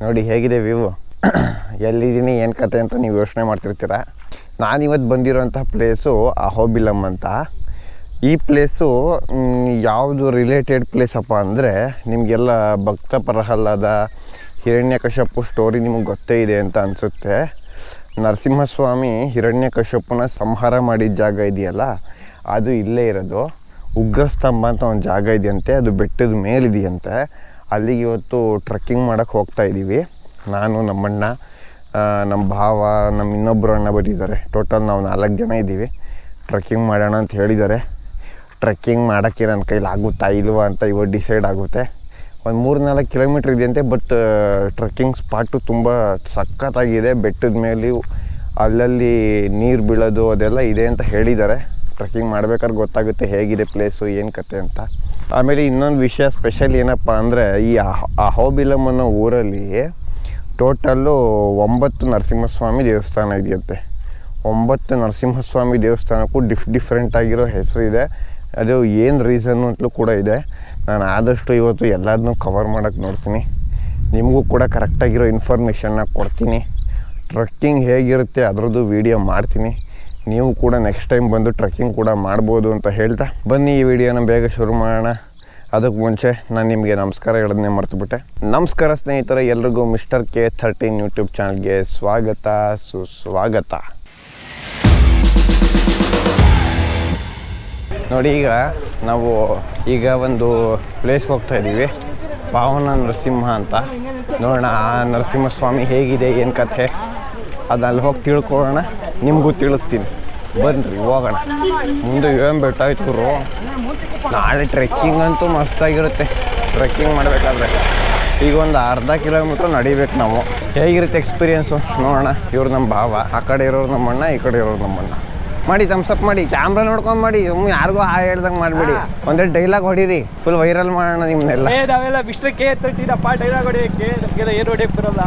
ನೋಡಿ, ಹೇಗಿದೆ ವ್ಯೂ? ಎಲ್ಲಿದ್ದೀನಿ, ಏನು ಕತೆ ಅಂತ ನೀವು ಯೋಚನೆ ಮಾಡ್ತಿರ್ತೀರ? ನಾನಿವತ್ತು ಬಂದಿರೋಂಥ ಪ್ಲೇಸು ಅಹೋಬಿಲಮ್ ಅಂತ. ಈ ಪ್ಲೇಸು ಯಾವುದು ರಿಲೇಟೆಡ್ ಪ್ಲೇಸಪ್ಪ ಅಂದರೆ ನಿಮಗೆಲ್ಲ ಭಕ್ತ ಪ್ರಹ್ಲಾದ ಹಿರಣ್ಯಕಶ್ಯಪು ಸ್ಟೋರಿ ನಿಮಗೆ ಗೊತ್ತೇ ಇದೆ ಅಂತ ಅನಿಸುತ್ತೆ. ನರಸಿಂಹಸ್ವಾಮಿ ಹಿರಣ್ಯಕಶ್ಯಪನ ಸಂಹಾರ ಮಾಡಿದ ಜಾಗ ಇದೆಯಲ್ಲ, ಅದು ಇಲ್ಲೇ ಇರೋದು. ಉಗ್ರಸ್ತಂಭ ಅಂತ ಒಂದು ಜಾಗ ಇದೆಯಂತೆ, ಅದು ಬೆಟ್ಟದ ಮೇಲಿದೆಯಂತೆ ಅಲ್ಲಿಗೆ ಇವತ್ತು ಟ್ರಕ್ಕಿಂಗ್ ಮಾಡೋಕ್ಕೆ ಹೋಗ್ತಾ ಇದ್ದೀವಿ ನಾನು, ನಮ್ಮಣ್ಣ ನಮ್ಮ ಭಾವ ನಮ್ಮ ಇನ್ನೊಬ್ಬರು ಅಣ್ಣ ಬಂದಿದ್ದಾರೆ. ಟೋಟಲ್ ನಾವು ನಾಲ್ಕು ಜನ ಇದ್ದೀವಿ ಟ್ರಕ್ಕಿಂಗ್ ಮಾಡೋಣ ಅಂತ ಹೇಳಿದ್ದಾರೆ. ಟ್ರಕ್ಕಿಂಗ್ ಮಾಡೋಕ್ಕೆ ನನ್ನ ಕೈಲಿ ಆಗುತ್ತಾ ಇಲ್ವಾ ಅಂತ ಇವತ್ತು ಡಿಸೈಡ್ ಆಗುತ್ತೆ. ಒಂದು ಮೂರು ನಾಲ್ಕು ಕಿಲೋಮೀಟ್ರ್ ಇದೆಯಂತೆ ಬಟ್ ಟ್ರಕ್ಕಿಂಗ್ ಸ್ಪಾಟು ತುಂಬ ಸಖತ್ತಾಗಿದೆ. ಬೆಟ್ಟದ ಮೇಲೆ ಅಲ್ಲಲ್ಲಿ ನೀರು ಬೀಳೋದು ಅದೆಲ್ಲ ಇದೆ ಅಂತ ಹೇಳಿದ್ದಾರೆ. ಟ್ರಕ್ಕಿಂಗ್ ಮಾಡ್ಬೇಕಾದ್ರೆ ಗೊತ್ತಾಗುತ್ತೆ ಹೇಗಿದೆ ಪ್ಲೇಸು ಏನು ಕತೆ ಅಂತ. ಆಮೇಲೆ ಇನ್ನೊಂದು ವಿಷಯ ಸ್ಪೆಷಲ್ ಏನಪ್ಪ ಅಂದರೆ ಈ ಅಹ್- ಅಹೋಬಿಲಮ್ ಅನ್ನೋ ಊರಲ್ಲಿ ಟೋಟಲ್ಲು ಒಂಬತ್ತು ನರಸಿಂಹಸ್ವಾಮಿ ದೇವಸ್ಥಾನ ಇದೆಯಂತೆ. ಒಂಬತ್ತು ನರಸಿಂಹಸ್ವಾಮಿ ದೇವಸ್ಥಾನಕ್ಕೂ ಡಿಫ್ ಡಿಫ್ರೆಂಟ್ ಆಗಿರೋ ಹೆಸರು ಇದೆ. ಅದು ಏನು ರೀಸನ್ನು ಅಂತಲೂ ಕೂಡ ಇದೆ. ನಾನು ಆದಷ್ಟು ಇವತ್ತು ಎಲ್ಲದನ್ನೂ ಕವರ್ ಮಾಡೋಕ್ಕೆ ನೋಡ್ತೀನಿ. ನಿಮಗೂ ಕೂಡ ಕರೆಕ್ಟಾಗಿರೋ ಇನ್ಫಾರ್ಮೇಷನ್ನ ಕೊಡ್ತೀನಿ. ಟ್ರಕ್ಕಿಂಗ್ ಹೇಗಿರುತ್ತೆ ಅದರದ್ದು ವೀಡಿಯೋ ಮಾಡ್ತೀನಿ. ನೀವು ಕೂಡ ನೆಕ್ಸ್ಟ್ ಟೈಮ್ ಬಂದು ಟ್ರೆಕ್ಕಿಂಗ್ ಕೂಡ ಮಾಡ್ಬೋದು ಅಂತ ಹೇಳ್ತಾ, ಬನ್ನಿ ಈ ವಿಡಿಯೋನ ಬೇಗ ಶುರು ಮಾಡೋಣ. ಅದಕ್ಕೆ ಮುಂಚೆ ನಾನು ನಿಮಗೆ ನಮಸ್ಕಾರ ಹೇಳೋದನ್ನೇ ಮರ್ತುಬಿಟ್ಟೆ. ನಮಸ್ಕಾರ ಸ್ನೇಹಿತರೆ, ಎಲ್ರಿಗೂ ಮಿಸ್ಟರ್ ಕೆ ಥರ್ಟೀನ್ ಯೂಟ್ಯೂಬ್ ಚಾನಲ್ಗೆ ಸ್ವಾಗತ, ಸುಸ್ವಾಗತ. ನೋಡಿ ಈಗ ನಾವು ಈಗ ಒಂದು ಪ್ಲೇಸ್ಗೆ ಹೋಗ್ತಾ ಇದ್ದೀವಿ ಪಾವನ ನರಸಿಂಹ ಅಂತ. ನೋಡೋಣ, ಆ ನರಸಿಂಹಸ್ವಾಮಿ ಹೇಗಿದೆ, ಏನು ಕಥೆ ಅದು ಅಲ್ಲಿ ಹೋಗಿ ತಿಳ್ಕೊಳ್ಳೋಣ, ನಿಮಗೂ ತಿಳಿಸ್ತೀನಿ. ಬನ್ನಿರಿ ಹೋಗೋಣ. ಮುಂದೆ ಏನು ಬೆಟ್ಟ ಆಯ್ತು ನಾಳೆ ಟ್ರೆಕ್ಕಿಂಗ್ ಅಂತೂ ಮಸ್ತಾಗಿರುತ್ತೆ ಟ್ರೆಕ್ಕಿಂಗ್ ಮಾಡಬೇಕಾದ್ರೆ. ಈಗ ಒಂದು ಅರ್ಧ ಕಿಲೋಮೀಟ್ರ್ ನಡಿಬೇಕು ನಾವು. ಹೇಗಿರುತ್ತೆ ಎಕ್ಸ್ಪೀರಿಯೆನ್ಸು ನೋಡೋಣ. ಇವ್ರು ನಮ್ಮ ಭಾವ. ಆ ಕಡೆ ಇರೋರು ನಮ್ಮಣ್ಣ ಈ ಕಡೆ ಇರೋರು ನಮ್ಮಣ್ಣ ಮಾಡಿ ತಮ್ಸಪ್ ಮಾಡಿ. ಕ್ಯಾಮ್ರಾ ನೋಡ್ಕೊಂಡು ಮಾಡಿ. ಯಾರಿಗೂ ಹಾ ಹೇಳ್ದಂಗೆ ಮಾಡಬೇಡಿ. ಒಂದೇ ಡೈಲಾಗ್ ಹೊಡೀರಿ. ಫುಲ್ ವೈರಲ್ ಮಾಡೋಣ ನಿಮ್ಮನ್ನೆಲ್ಲ ಏ, ನಾವೆಲ್ಲ ಮಿಸ್ಟರ್ ಕೆ ಡೈಲಾಗ್ ಏನು ಹೊಡಿಯಕ್ಕೆ ಬರಲ್ಲ.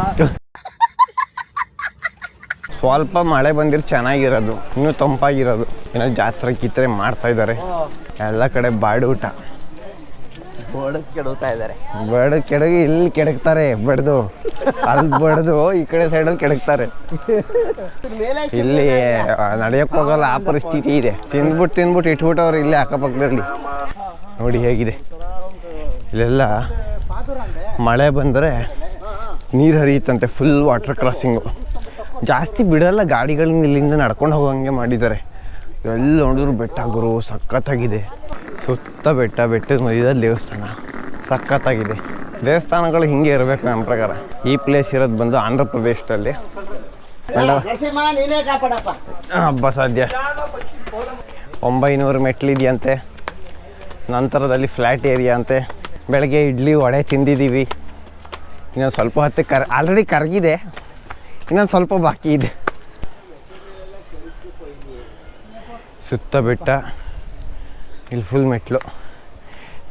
ಸ್ವಲ್ಪ ಮಳೆ ಬಂದಿರೋ ಚೆನ್ನಾಗಿರೋದು ಇನ್ನೂ ತಂಪಾಗಿರೋದು. ಏನೋ ಜಾತ್ರೆ ಕಿತ್ರೆ ಮಾಡ್ತಾ ಇದ್ದಾರೆ ಎಲ್ಲ ಕಡೆ ಬಾಡೂಟ ಊಟ. ಬೋರ್ಡ್ ಕೆಡುತ್ತಾ ಇದ್ದಾರೆ ಬಡ ಕೆಡಗಿ ಇಲ್ಲಿ ಕೆಡಕ್ತಾರೆ ಬಡ್ದು. ಅಲ್ಲಿ ಬಡ್ದು ಈ ಕಡೆ ಸೈಡಲ್ಲಿ ಕೆಡಕ್ತಾರೆ ಇಲ್ಲಿ ನಡೆಯಕ್ಕೆ ಹೋಗಲ್ಲ ಆ ಪರಿಸ್ಥಿತಿ ಇದೆ. ತಿಂದ್ಬಿಟ್ಟು ತಿಂದ್ಬಿಟ್ಟು ಇಟ್ಬಿಟ್ಟವ್ರು ಇಲ್ಲೇ ಅಕ್ಕಪಕ್ಕದಲ್ಲಿ. ನೋಡಿ ಹೇಗಿದೆ. ಇಲ್ಲೆಲ್ಲ ಮಳೆ ಬಂದರೆ ನೀರು ಹರಿಯುತ್ತಂತೆ ಫುಲ್ ವಾಟರ್ ಕ್ರಾಸಿಂಗು ಜಾಸ್ತಿ ಬಿಡಲ್ಲ ಗಾಡಿಗಳನ್ನ ಇಲ್ಲಿಂದ ನಡ್ಕೊಂಡು ಹೋಗೋಂಗೆ ಮಾಡಿದ್ದಾರೆ. ಎಲ್ಲಿ ನೋಡಿದ್ರು ಬೆಟ್ಟ ಗುರು ಸಖತ್ತಾಗಿದೆ. ಸುತ್ತ ಬೆಟ್ಟ ಬೆಟ್ಟದ ಮಧ್ಯದ ದೇವಸ್ಥಾನ ಸಖತ್ತಾಗಿದೆ. ದೇವಸ್ಥಾನಗಳು ಹಿಂಗೆ ಇರಬೇಕು ನಮ್ಮ ಪ್ರಕಾರ. ಈ ಪ್ಲೇಸ್ ಇರೋದು ಬಂದು ಆಂಧ್ರ ಪ್ರದೇಶದಲ್ಲಿ. ಹಬ್ಬ ಸಾಧ್ಯ. ಒಂಬೈನೂರು ಮೆಟ್ಲಿದೆಯಂತೆ ನಂತರದಲ್ಲಿ ಫ್ಲ್ಯಾಟ್ ಏರಿಯಾ ಅಂತೆ. ಬೆಳಗ್ಗೆ ಇಡ್ಲಿ ವಡೆ ತಿಂದಿದ್ದೀವಿ. ಇನ್ನೊಂದು ಸ್ವಲ್ಪ ಹೊತ್ತಿಗೆ ಕರ್ ಆಲ್ರೆಡಿ ಕರಗಿದೆ. ಇನ್ನೊಂದು ಸ್ವಲ್ಪ ಬಾಕಿ ಇದೆ. ಸುತ್ತ ಬೆಟ್ಟ, ಇಲ್ಲಿ ಫುಲ್ ಮೆಟ್ಲು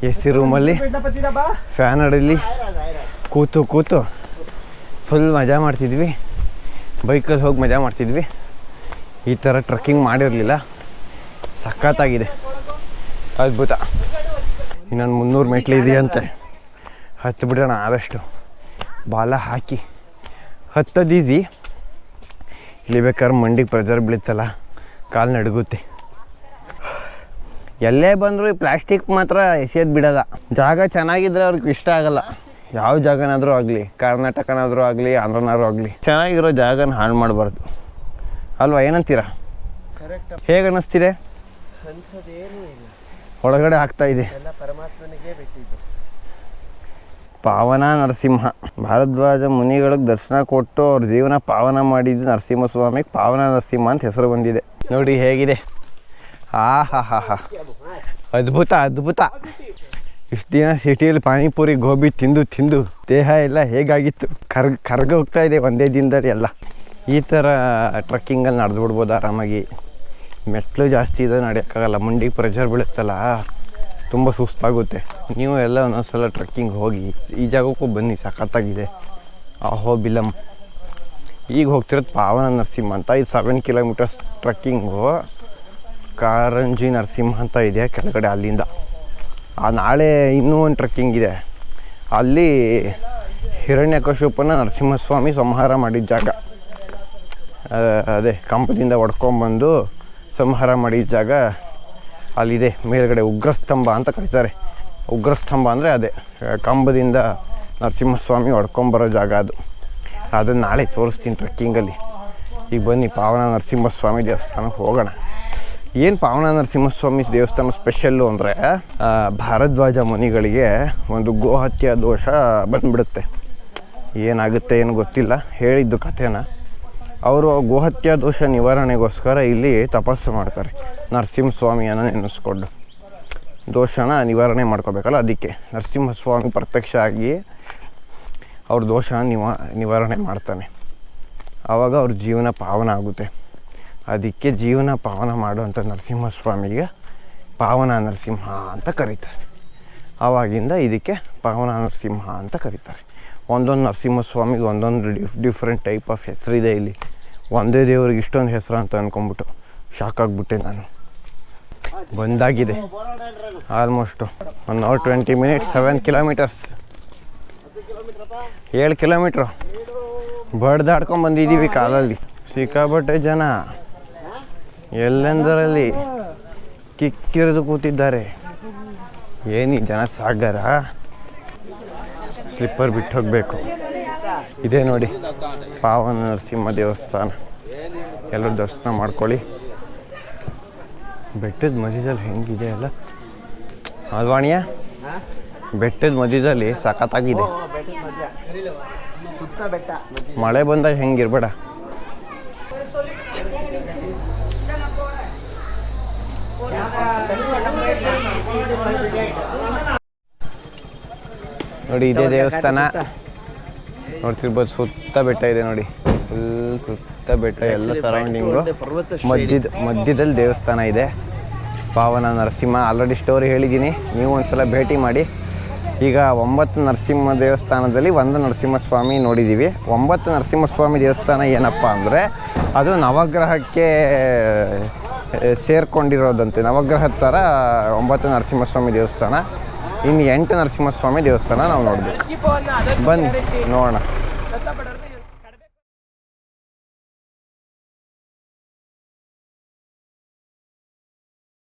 ಎ ಸಿ ರೂಮಲ್ಲಿ ಫ್ಯಾನ್ ಅಡಲಿ, ಕೂತು ಕೂತು ಫುಲ್ ಮಜಾ ಮಾಡ್ತಿದ್ವಿ. ಬೈಕಲ್ಲಿ ಹೋಗಿ ಮಜಾ ಮಾಡ್ತಿದ್ವಿ. ಈ ಥರ ಟ್ರಕ್ಕಿಂಗ್ ಮಾಡಿರಲಿಲ್ಲ. ಸಖತ್ತಾಗಿದೆ. ಅದ್ಭುತ. ಇನ್ನೊಂದು ಮುನ್ನೂರು ಮೆಟ್ಲು ಇದೆಯಂತೆ. ಹತ್ತು ಬಿಡೋಣ, ಆದಷ್ಟು. ಬಾಲ ಹಾಕಿ. ಹತ್ತದು ಈಸಿ ಇಲ್ಲಿ ಬೇಕಾದ್ರೆ ಮಂಡಿಗೆ ಪ್ರೆಜರ್ ಬೀಳುತ್ತಲ್ಲ ಕಾಲು ನಡುಗುತ್ತೆ. ಎಲ್ಲೇ ಬಂದರೂ ಈ ಪ್ಲಾಸ್ಟಿಕ್ ಮಾತ್ರ ಎಸೆಯೋದು ಬಿಡೋಲ್ಲ. ಜಾಗ ಚೆನ್ನಾಗಿದ್ರೆ ಅವ್ರಿಗೆ ಇಷ್ಟ ಆಗಲ್ಲ. ಯಾವ ಜಾಗನಾದರೂ ಆಗಲಿ ಕರ್ನಾಟಕನಾದರೂ ಆಗಲಿ ಆಂಧ್ರನಾದ್ರೂ ಆಗಲಿ ಚೆನ್ನಾಗಿರೋ ಜಾಗನ ಹಾಳು ಮಾಡಬಾರ್ದು. ಅಲ್ವಾ ಏನಂತೀರಾ? ಕರೆಕ್ಟ್ ಹೇಗೆ ಇಲ್ಲ. ಒಳಗಡೆ ಆಗ್ತಾ ಇದೆ. ಪರಮಾತ್ಮನಿಗೆ ಬಿಟ್ಟಿದ್ದು. ಪಾವನ ನರಸಿಂಹ. ಭಾರದ್ವಾಜ ಮುನಿಗಳಿಗೆ ದರ್ಶನ ಕೊಟ್ಟು ಅವ್ರ ಜೀವನ ಪಾವನ ಮಾಡಿದ್ದು ನರಸಿಂಹಸ್ವಾಮಿಗೆ. ಪಾವನ ನರಸಿಂಹ ಅಂತ ಹೆಸರು ಬಂದಿದೆ. ನೋಡಿ ಹೇಗಿದೆ. ಆ ಹಾ ಹಾ ಅದ್ಭುತ ಅದ್ಭುತ. ಇಷ್ಟು ದಿನ ಸಿಟಿಯಲ್ಲಿ ಪಾನಿಪುರಿ, ಗೋಬಿ ತಿಂದು ತಿಂದು ದೇಹ ಎಲ್ಲ ಹೇಗಾಗಿತ್ತು? ಕರ್ಗ್ ಕರ್ಗ ಹೋಗ್ತಾ ಇದೆ ಒಂದೇ ದಿನದಲ್ಲಿ ಎಲ್ಲ. ಈ ಥರ ಟ್ರಕ್ಕಿಂಗಲ್ಲಿ ನಡೆದು ಬಿಡ್ಬೋದು ಆರಾಮಾಗಿ. ಮೆಟ್ಲು ಜಾಸ್ತಿ ಇದೆ, ನಡೆಯೋಕ್ಕಾಗಲ್ಲ. ಮುಂಡಿಗೆ ಪ್ರೆಷರ್ ಬೀಳುತ್ತಲ್ಲ. ತುಂಬ ಸುಸ್ತಾಗುತ್ತೆ. ನೀವು ಎಲ್ಲ ಒಂದೊಂದ್ಸಲ ಟ್ರಕ್ಕಿಂಗ್ ಹೋಗಿ, ಈ ಜಾಗಕ್ಕೂ ಬನ್ನಿ, ಸಖತ್ತಾಗಿದೆ. ಅಹೋ ಬಿಲಮ್ ಈಗ ಹೋಗ್ತಿರೋದು ಪಾವನ ನರಸಿಂಹ ಅಂತ, ಇದು seven kilometres trekking Karanji Narasimha ಅಂತ ಇದೆ ಕೆಳಗಡೆ ಅಲ್ಲಿಂದ. ಆ, ನಾಳೆ ಇನ್ನೂ ಒಂದು ಟ್ರಕ್ಕಿಂಗ್ ಇದೆ. ಅಲ್ಲಿ ಹಿರಣ್ಯಕಶಿಪನ ನರಸಿಂಹಸ್ವಾಮಿ ಸಂಹಾರ ಮಾಡಿದ ಜಾಗ. ಅದೇ ಕಂಪನಿಯಿಂದ ಹೊಡ್ಕೊಂಬಂದು ಸಂಹಾರ ಮಾಡಿದ ಜಾಗ. ಅಲ್ಲಿದೆ, ಮೇಲ್ಗಡೆ ಉಗ್ರಸ್ತಂಭ ಅಂತ ಕರೀತಾರೆ. ಉಗ್ರಸ್ತಂಭ ಅಂದರೆ ಅದೇ, ಕಂಬದಿಂದ ನರಸಿಂಹಸ್ವಾಮಿ ಹೊಡ್ಕೊಂಬರೋ ಜಾಗ ಅದು. ಅದನ್ನು ನಾಳೆ ತೋರಿಸ್ತೀನಿ ಟ್ರೆಕ್ಕಿಂಗಲ್ಲಿ ಈಗ ಬನ್ನಿ, ಪಾವನ ನರಸಿಂಹಸ್ವಾಮಿ ದೇವಸ್ಥಾನಕ್ಕೆ ಹೋಗೋಣ. ಏನು ಪಾವನ ನರಸಿಂಹಸ್ವಾಮಿ ದೇವಸ್ಥಾನ ಸ್ಪೆಷಲ್ಲು ಅಂದರೆ ಭಾರದ್ವಾಜ ಮುನಿಗಳಿಗೆ ಒಂದು ಗೋಹತ್ಯ ದೋಷ ಬಂದ್ಬಿಡುತ್ತೆ. ಏನಾಗುತ್ತೆ ಏನು ಗೊತ್ತಿಲ್ಲ, ಹೇಳಿದ್ದು ಕಥೆನ. ಅವರು ಗೋಹತ್ಯ ದೋಷ ನಿವಾರಣೆಗೋಸ್ಕರ ಇಲ್ಲಿ ತಪಸ್ಸು ಮಾಡ್ತಾರೆ. ನರಸಿಂಹಸ್ವಾಮಿಯನ್ನು ನೆನೆಸ್ಕೊಂಡು ದೋಷನ ನಿವಾರಣೆ ಮಾಡ್ಕೋಬೇಕಲ್ಲ ಅದಕ್ಕೆ. ನರಸಿಂಹಸ್ವಾಮಿ ಪ್ರತ್ಯಕ್ಷ ಆಗಿ ಅವ್ರ ದೋಷ ನಿವಾ, ನಿವಾರಣೆ ಮಾಡ್ತಾನೆ. ಆವಾಗ ಅವ್ರ ಜೀವನ ಪಾವನ ಆಗುತ್ತೆ. ಅದಕ್ಕೆ ಜೀವನ ಪಾವನ ಮಾಡುವಂಥ ನರಸಿಂಹಸ್ವಾಮಿಗೆ ಪಾವನ ನರಸಿಂಹ ಅಂತ ಕರೀತಾರೆ. ಆವಾಗಿಂದ ಇದಕ್ಕೆ ಪಾವನ ನರಸಿಂಹ ಅಂತ ಕರೀತಾರೆ. ಒಂದೊಂದು ನರಸಿಂಹಸ್ವಾಮಿಗೆ ಒಂದೊಂದು ಡಿಫ್, ಡಿಫ್ರೆಂಟ್ ಟೈಪ್ ಆಫ್ ಹೆಸರಿದೆ ಇಲ್ಲಿ. ಒಂದೇ ದೇವ್ರಿಗೆ ಇಷ್ಟೊಂದು ಹೆಸರು ಅಂತ ಅಂದ್ಕೊಂಬಿಟ್ಟು ಶಾಕ್ ಆಗಿಬಿಟ್ಟೆ ನಾನು. ಬಂದಾಗಿದೆ. Almost one hour twenty minutes seven kilometres ಏಳು ಕಿಲೋಮೀಟ್ರು ಬಡ್ದಾಡ್ಕೊಂಡು ಬಂದಿದ್ದೀವಿ ಕಾಲಲ್ಲಿ. ಸಿಕ್ಕಾಪಟ್ಟೆ ಜನ. ಎಲ್ಲೆಂದರಲ್ಲಿ ಕಿಕ್ಕಿರಿದು ಕೂತಿದ್ದಾರೆ. ಏನಿ ಜನ ಸಾಗರ? ಸ್ಲಿಪ್ಪರ್ ಬಿಟ್ಟು ಹೋಗಬೇಕು. ಇದೇ ನೋಡಿ, ಪಾವನ ನರಸಿಂಹ ದೇವಸ್ಥಾನ. ಎಲ್ಲರೂ ದರ್ಶನ ಮಾಡ್ಕೊಳ್ಳಿ. ಬೆಟ್ಟದ ಮಧ್ಯದಲ್ಲಿ ಹೆಂಗಿದೆ ಅಲ್ಲ? ಅಲ್ವಾಣಿಯ ಬೆಟ್ಟದ ಮಧ್ಯದಲ್ಲಿ ಸಖತ್ತಾಗಿದೆ. ಮಳೆ ಬಂದಾಗ ಹೆಂಗಿರ್ಬೇಡ. ನೋಡಿ, ಇದೇ ದೇವಸ್ಥಾನ. ನೋಡ್ತಿರ್ಬೋದು ಸುತ್ತ ಬೆಟ್ಟ ಇದೆ ನೋಡಿ. ಫುಲ್ ಸುತ್ತ. ಬೆಟ್ಟ ಎಲ್ಲ ಸರೌಂಡಿಂಗು ಮಧ್ಯದ ಮಧ್ಯದಲ್ಲಿ ದೇವಸ್ಥಾನ ಇದೆ. ಪಾವನ ನರಸಿಂಹ ಆಲ್ರೆಡಿ ಸ್ಟೋರಿ ಹೇಳಿದ್ದೀನಿ. ನೀವು ಒಂದು ಸಲ ಭೇಟಿ ಮಾಡಿ. ಈಗ ಒಂಬತ್ತು ನರಸಿಂಹ ದೇವಸ್ಥಾನದಲ್ಲಿ ಒಂದು ನರಸಿಂಹಸ್ವಾಮಿ ನೋಡಿದ್ದೀವಿ ಒಂಬತ್ತು ನರಸಿಂಹಸ್ವಾಮಿ ದೇವಸ್ಥಾನ ಏನಪ್ಪ ಅಂದರೆ ಅದು ನವಗ್ರಹಕ್ಕೆ ಸೇರಿಕೊಂಡಿರೋದಂತೆ ಸೇರ್ಕೊಂಡಿರೋದಂತೆ. ನವಗ್ರಹದ ಥರ ಒಂಬತ್ತು ನರಸಿಂಹಸ್ವಾಮಿ ದೇವಸ್ಥಾನ. ಇನ್ನು ಎಂಟು ನರಸಿಂಹಸ್ವಾಮಿ ದೇವಸ್ಥಾನ ನಾವು ನೋಡಬೇಕು. ಬನ್ನಿ ನೋಡೋಣ.